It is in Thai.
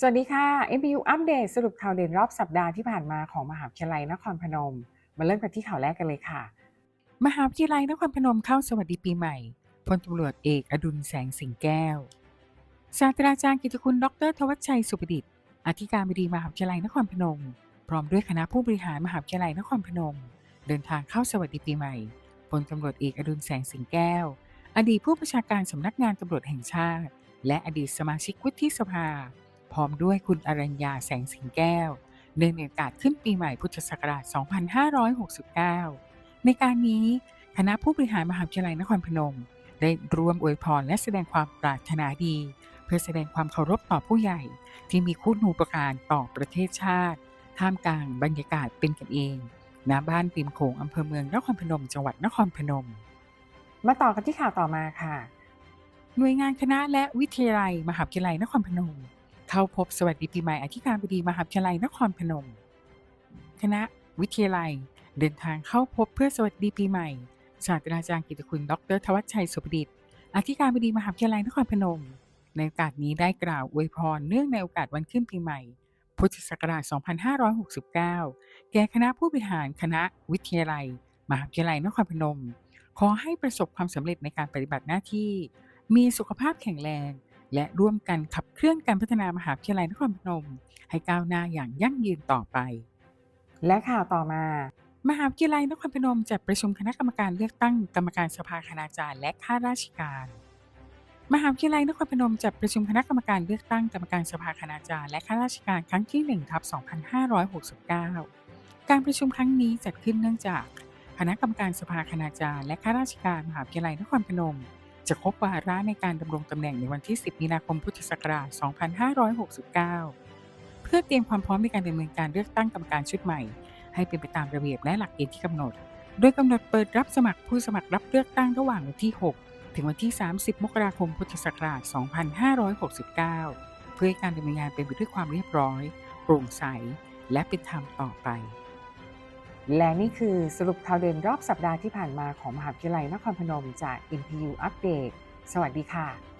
สวัสดีค่ะ MPU อัปเดตสรุปข่าวเด่นรอบสัปดาห์ที่ผ่านมาของมหาวิทยาลัยนครพนม มาเริ่มกันที่ข่าวแรกกันเลยค่ะ มหาวิทยาลัยนครพนมเข้าสวัสดีปีใหม่พลตำรวจเอกอดุลแสงสิงแก้ว ศาสตราจารย์กิตติคุณ ดรทวัชชัยสุประดิษฐ์อธิการบดีมหาวิทยาลัยนครพนม พร้อมด้วยคณะผู้บริหารมหาวิทยาลัยนครพนม เดินทางเข้าสวัสดีปีใหม่พลตำรวจเอกอดุลแสงสิงแก้ว อดีตผู้บัญชาการสำนักงานตำรวจแห่งชาติ และอดีตสมาชิกวุฒิสภา พร้อมด้วยคุณอรัญญาแสงสิงแก้ว เนื่องในโอกาสขึ้นปีใหม่พุทธศักราช 2569 ในการนี้คณะผู้บริหารมหาวิทยาลัยนครพนม ได้ร่วมอวยพรและแสดงความปรารถนาดี เพื่อแสดงความเคารพต่อผู้ใหญ่ ที่มีคุณูปการต่อประเทศชาติ ท่ามกลางบรรยากาศเป็นกันเองณบ้านริมโขงอำเภอเมืองนครพนม จังหวัดนครพนม มาต่อกันที่ข่าวต่อมาค่ะ หน่วยงานคณะและวิทยาลัย มหาวิทยาลัยนครพนม เข้าพบสวัสดีปีใหม่อธิการบดีมหาวิทยาลัยนครพนม คณะวิทยาลัยเดินทางเข้าพบเพื่อสวัสดีปีใหม่ศาสตราจารย์กิตติคุณ ดรทวัชชัยสุประดิษฐ์อธิการบดีมหาวิทยาลัยนครพนม ในโอกาสนี้ได้กล่าวอวยพรเนื่องในโอกาสวันขึ้นปีใหม่ พุทธศักราช 2569 แก่คณะผู้บริหารคณะวิทยาลัย มหาวิทยาลัยนครพนม ขอให้ประสบความสำเร็จในการปฏิบัติหน้าที่ มีสุขภาพแข็งแรง และร่วมกันขับเคลื่อนการพัฒนามหาวิทยาลัยนครพนม ให้ก้าวหน้าอย่างยั่งยืนต่อไป และข่าวต่อมา มหาวิทยาลัยนครพนมจัดประชุมคณะกรรมการเลือกตั้งกรรมการสภาคณาจารย์และข้าราชการ มหาวิทยาลัยนครพนมจัดประชุมคณะกรรมการเลือกตั้งกรรมการสภาคณาจารย์และข้าราชการครั้งที่1ทับ2569 การประชุมครั้งนี้จัดขึ้นเนื่องจาก คณะกรรมการสภาคณาจารย์และข้าราชการมหาวิทยาลัยนครพนม จะครบวาระในการดำรงตำแหน่งในวันที่ 10 มีนาคมพุทธศักราช 2569 เพื่อเตรียมความพร้อมในการดำเนินการเลือกตั้งกรรมการชุดใหม่ ให้เป็นไปตามระเบียบและหลักเกณฑ์ที่กำหนด โดยกำหนดเปิดรับสมัครผู้สมัครรับเลือกตั้งระหว่างวันที่ 6 ถึงวันที่ 30 มกราคมพุทธศักราช 2569 เพื่อให้การดำเนินงานเป็นไปด้วยความเรียบร้อย โปร่งใส และเป็นธรรมต่อไป และนี่คือสรุปข่าวเด่นรอบสัปดาห์ที่ผ่านมาของมหาวิทยาลัยนครพนมจาก NPU อัปเดตสวัสดีค่ะ